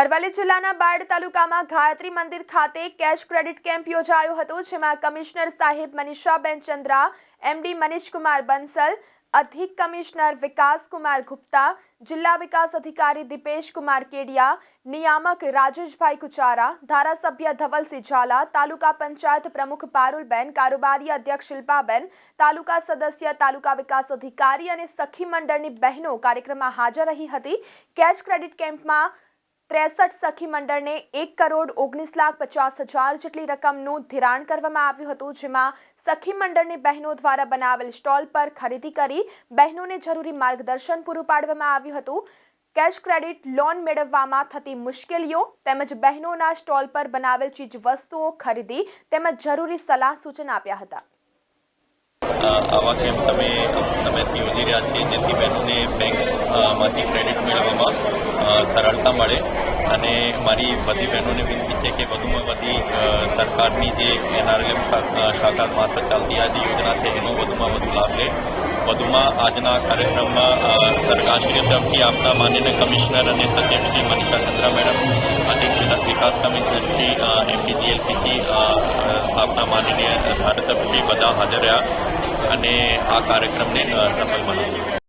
અરવલ્લી જિલ્લાના બાડ તાલુકામાં ગાયત્રી મંદિર ખાતે કેશ ક્રેડિટ કેમ્પ યોજાયો હતો, જેમાં કમિશનર સાહેબ મનીષાબેન ચંદ્રા એમડી મનીષકુમાર બંસલ, અધિક કમિશનર વિકાસકુમાર ગુપ્તા, જિલ્લા વિકાસ અધિકારી દિપેશ કુમાર કેડિયા, નિયામક રાજેશભાઈ કુચારા, ધારાસભ્ય ધવલસિંહ ઝાલા, તાલુકા પંચાયત પ્રમુખ પારુલબેન, કારોબારી અધ્યક્ષ શિલ્પાબેન, તાલુકા સદસ્ય, તાલુકા વિકાસ અધિકારી અને સખી મંડળની બહેનો કાર્યક્રમમાં હાજર રહી હતી. કેશ ક્રેડિટ કેમ્પમાં ત્રેસઠ સખી મંડળને એક કરોડ ઓગણીસ લાખ પચાસ હજાર જેટલી રકમનું ધિરાણ કરવામાં આવ્યું હતું, જેમાં સખી મંડળની બહેનો દ્વારા બનાવેલ સ્ટોલ પર ખરીદી કરી બહેનોને જરૂરી માર્ગદર્શન પૂરું પાડવામાં આવ્યું હતું. કેશ ક્રેડિટ લોન મેળવવામાં થતી મુશ્કેલીઓ તેમજ બહેનોના સ્ટોલ પર બનાવેલ ચીજ વસ્તુઓ ખરીદી તેમજ જરૂરી સલાહ સૂચન આપ્યા હતા. આવા કેમ્પ તમે યોજી રહ્યા છીએ જેથી બહેનોને બેંકમાંથી ક્રેડિટ મેળવવામાં સરળતા મળે. અને મારી બધી બહેનોને વિનંતી છે કે વધુમાં બધી સરકારની જે એનઆરએલએમ શાખા મારફત ચાલતી આ જે યોજના છે, એનો વધુમાં વધુ લાભ લે. વધુમાં આજના કાર્યક્રમમાં સરકારશ્રી તરફથી આપતા માનનીય કમિશનર અને સચિવ શ્રી મનીષા ચંદ્રા મેડમ અધ્યક્ષ વિકાસ કમિશનર શ્રી એમપીજીએલપીસી આપના માનનીય ધારાસભ્યશ્રી બધા હાજર રહ્યા. અને આ કાર્યક્રમને સફળ બનાવ્યો.